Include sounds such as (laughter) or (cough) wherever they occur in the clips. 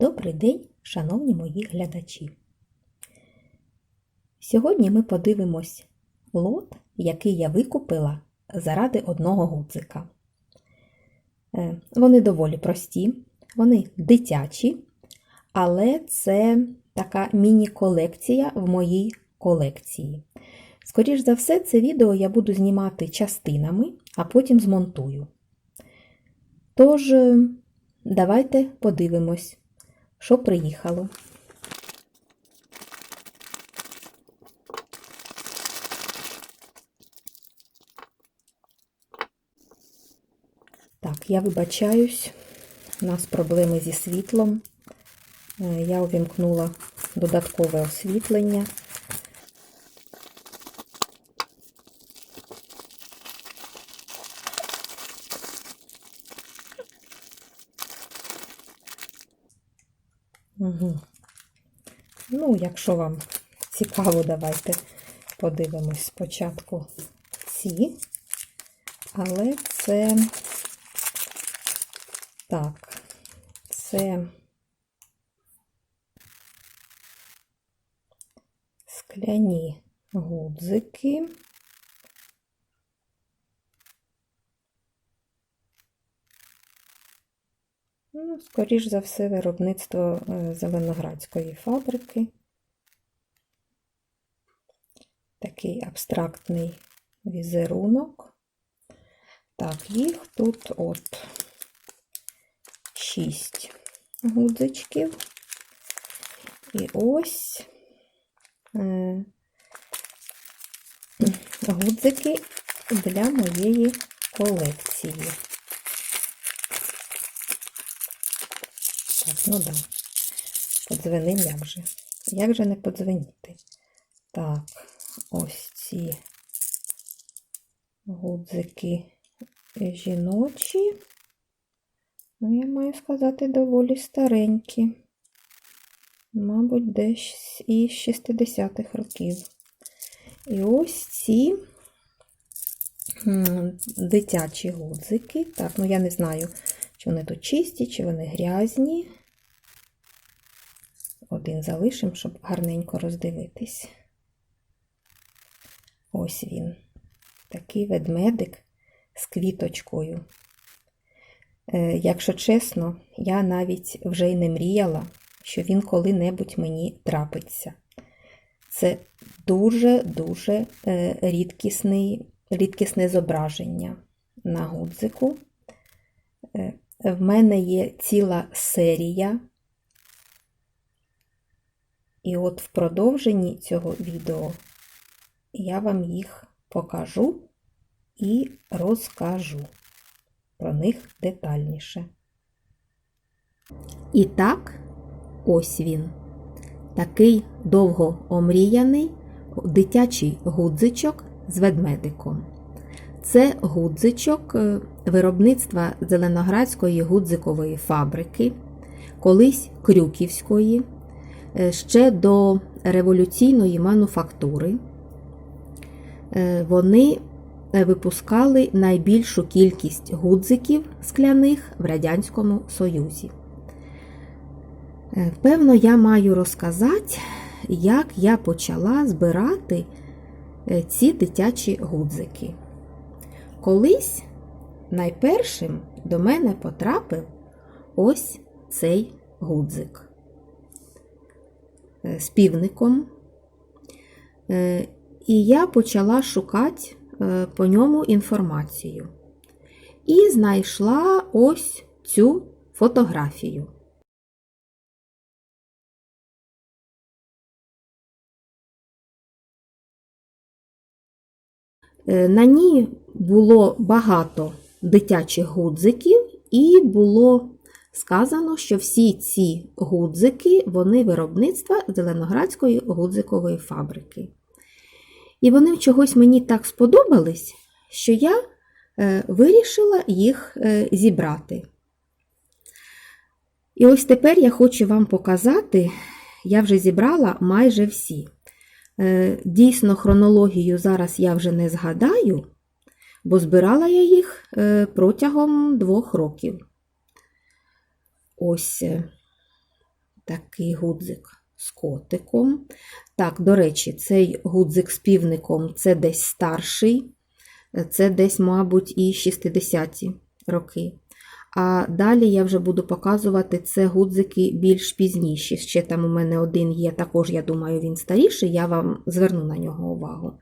Добрий день, шановні мої глядачі. Сьогодні ми подивимось лот, який я викупила заради одного гудзика. Е, Вони доволі прості, вони дитячі, але це така міні-колекція в моїй колекції. Скоріш за все, це відео я буду знімати частинами, а потім змонтую. Тож, е, давайте подивимось, що приїхало. Так, я вибачаюсь, у нас проблеми зі світлом. Е, Я увімкнула додаткове освітлення. Ну, якщо вам цікаво, давайте подивимось спочатку ці. Але це так, це скляні гудзики. Ну, скоріш за все, виробництво е, Зеленоградської фабрики. Такий абстрактний візерунок. Так, їх тут от 6 гудзичків. І ось е, гудзики для моєї колекції. Так, ну да. Подзвоним як же. Як же не подзвонити? Так, ось ці гудзики жіночі. Ну, я маю сказати, доволі старенькі. Мабуть, десь із 60-х років. І ось ці дитячі гудзики. Так, ну я не знаю, чи вони тут чисті, чи вони грязні. Один залишимо, щоб гарненько роздивитись. Ось він. Такий ведмедик з квіточкою. Е, якщо чесно, я навіть вже й не мріяла, що він коли-небудь мені трапиться. Це дуже-дуже е, рідкісний, рідкісне зображення на гудзику. Е, в мене є ціла серія. І от в продовженні цього відео я вам їх покажу і розкажу про них детальніше. І так, ось він. Такий довго омріяний дитячий гудзичок з ведмедиком. Це гудзичок виробництва Зеленоградської гудзикової фабрики, колись Крюківської, ще до революційної мануфактури. Вони випускали найбільшу кількість гудзиків скляних в Радянському Союзі. Певно, я маю розказати, як я почала збирати ці дитячі гудзики. Колись найпершим до мене потрапив ось цей гудзик з півником. І я почала шукати по ньому інформацію. І знайшла ось цю фотографію. На ній було багато дитячих гудзиків, і було сказано, що всі ці гудзики вони виробництва Зеленоградської гудзикової фабрики. І вони чогось мені так сподобались, що я вирішила їх зібрати. І ось тепер я хочу вам показати, я вже зібрала майже всі. Дійсно, хронологію зараз я вже не згадаю, бо збирала я їх протягом двох років. Ось такий гудзик з котиком. Так, до речі, цей гудзик з півником це десь старший, це десь, мабуть, і 60-ті роки. А далі я вже буду показувати це гудзики більш пізніші. Ще там у мене один є, також, я думаю, він старіший, я вам зверну на нього увагу.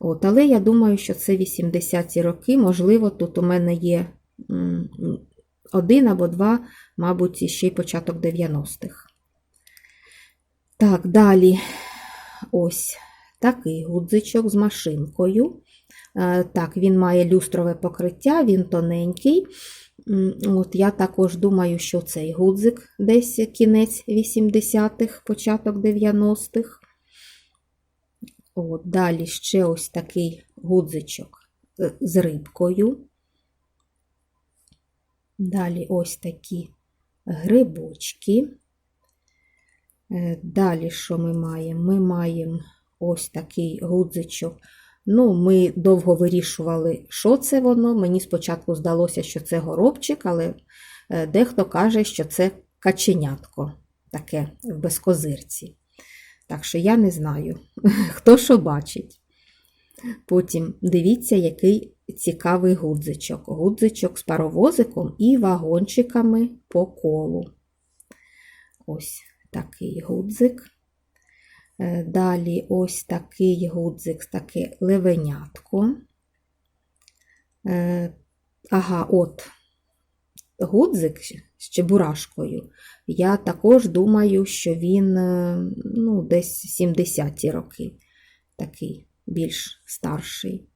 От, але я думаю, що це 80-ті роки. Можливо, тут у мене є один або два, мабуть, ще й початок 90-х. Так, далі ось такий гудзичок з машинкою. Е, Так, він має люстрове покриття, він тоненький. От Я також думаю, що цей гудзик десь кінець 80-х, початок 90-х. От, Далі ще ось такий гудзичок е, з рибкою. Далі ось такі грибочки. Е, Далі що ми маємо? Ми маємо ось такий гудзичок. Ну, Ми довго вирішували, що це воно. Мені спочатку здалося, що це горобчик, але е, дехто каже, що це каченятко таке в безкозирці. Так що я не знаю, (laughs) хто що бачить. Потім дивіться, який цікавий гудзичок. Гудзичок з паровозиком і вагончиками по колу. Ось такий гудзик. Е, Далі ось такий гудзик, таке левенятко. Е, Ага, от гудзик з чебурашкою. Я також думаю, що він е, ну, десь 70-ті роки, такий більш старший.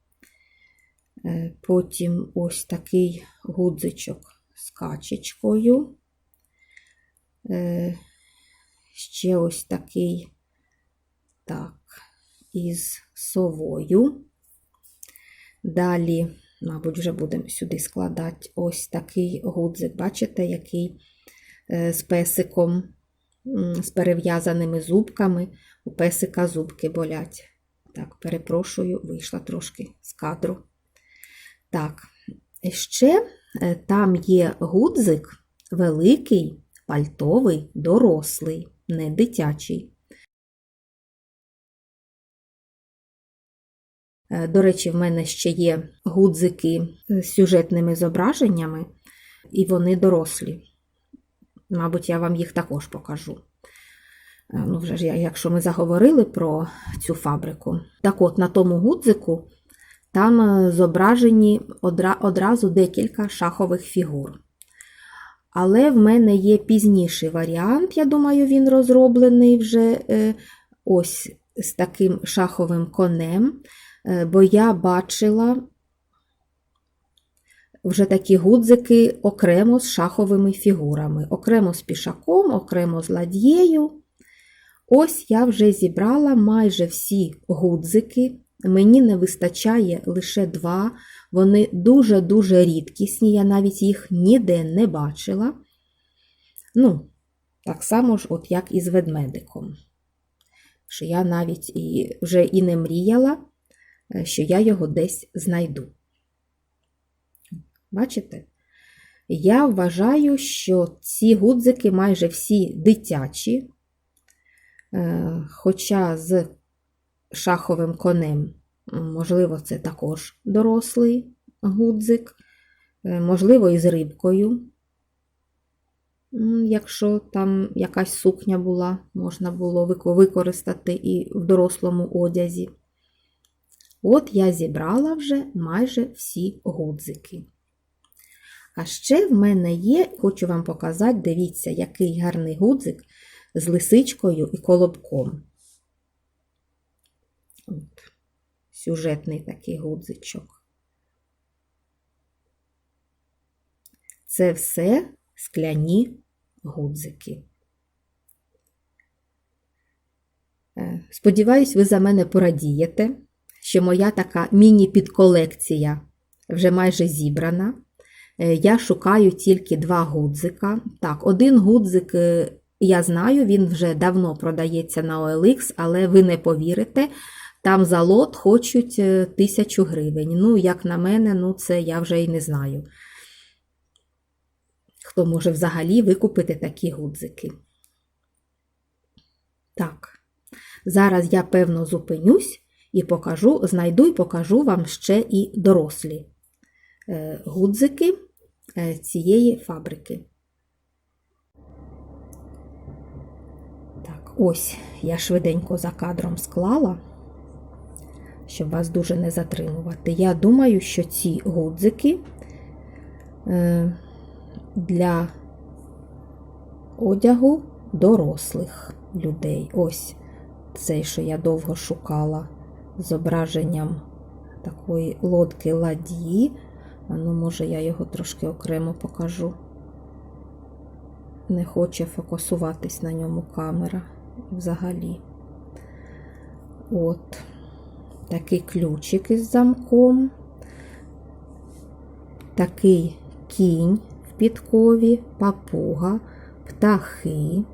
Потім ось такий гудзичок з качечкою. Ще ось такий так, із совою. Далі, мабуть, вже будемо сюди складати ось такий гудзик. Бачите, який е, з песиком, з перев'язаними зубками. У песика зубки болять. Так, перепрошую, вийшла трошки з кадру. Так, ще е, там є гудзик великий, пальтовий, дорослий, не дитячий. Е, До речі, в мене ще є гудзики з сюжетними зображеннями, і вони дорослі. Мабуть, я вам їх також покажу. Е, Ну, вже ж якщо ми заговорили про цю фабрику. Так от, на тому гудзику там е, зображені одра- одразу декілька шахових фігур. Але в мене є пізніший варіант, я думаю, він розроблений вже е, ось з таким шаховим конем. Е, бо я бачила вже такі гудзики окремо з шаховими фігурами, окремо з пішаком, окремо з ладьєю. Ось я вже зібрала майже всі гудзики. Мені не вистачає лише два. Вони дуже-дуже рідкісні, я навіть їх ніде не бачила. Ну, так само ж, от як і з ведмедиком. Що я навіть і вже і не мріяла, е, що я його десь знайду. Бачите? Я вважаю, що ці гудзики майже всі дитячі, Е, хоча з шаховим конем, можливо, це також дорослий гудзик, Е, можливо, і з рибкою. Якщо там якась сукня була, можна було використати і в дорослому одязі. От я зібрала вже майже всі гудзики. А ще в мене є, хочу вам показати, дивіться, який гарний гудзик з лисичкою і колобком. От, сюжетний такий гудзичок. Це все скляні гудзики. Е, Сподіваюсь, ви за мене порадієте, що моя така міні-підколекція вже майже зібрана. Е, Я шукаю тільки два гудзика. Так, один гудзик е, я знаю, він вже давно продається на OLX, але ви не повірите, там за лот хочуть е, тисячу гривень. Ну, як на мене, ну це я вже і не знаю. Хто може взагалі викупити такі гудзики. Так, зараз я певно зупинюсь і покажу, знайду і покажу вам ще і дорослі е, гудзики е, цієї фабрики. Так, ось я швиденько за кадром склала, щоб вас дуже не затримувати. Я думаю, що ці гудзики е, для одягу дорослих людей. Ось цей, що я довго шукала зображенням такої лодки ладьї. А ну, може, я його трошки окремо покажу. Не хоче фокусуватись на ньому камера взагалі. От такий ключик із замком, такий кінь в підкові, папуга, птахи,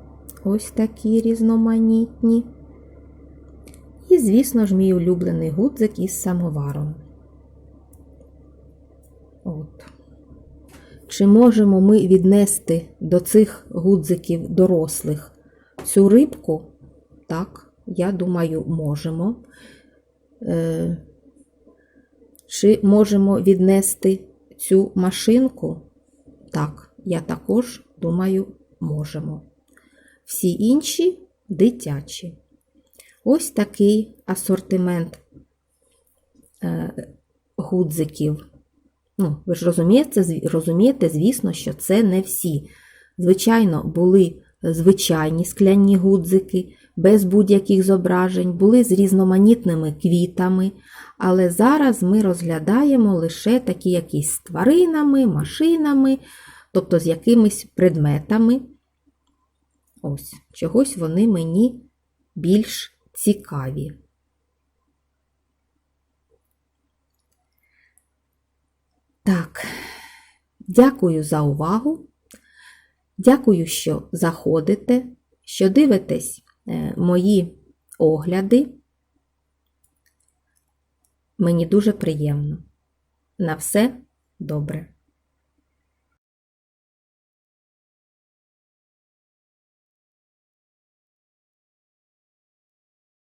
ось такі різноманітні. І, звісно ж, мій улюблений гудзик із самоваром. От. Чи можемо ми віднести до цих гудзиків дорослих цю рибку? Так, я думаю, можемо. Е, Чи можемо віднести цю машинку? Так, я також думаю, можемо. Всі інші дитячі. Ось такий асортимент е, гудзиків. Ну, ви ж розумієте, розумієте, звісно, що це не всі. Звичайно, були звичайні скляні гудзики, без будь-яких зображень, були з різноманітними квітами, але зараз ми розглядаємо лише такі якісь тваринами, машинами, тобто з якимись предметами. Ось, чогось вони мені більш цікаві. Так, дякую за увагу. Дякую, що заходите, що дивитесь мої огляди. Мені дуже приємно. На все добре.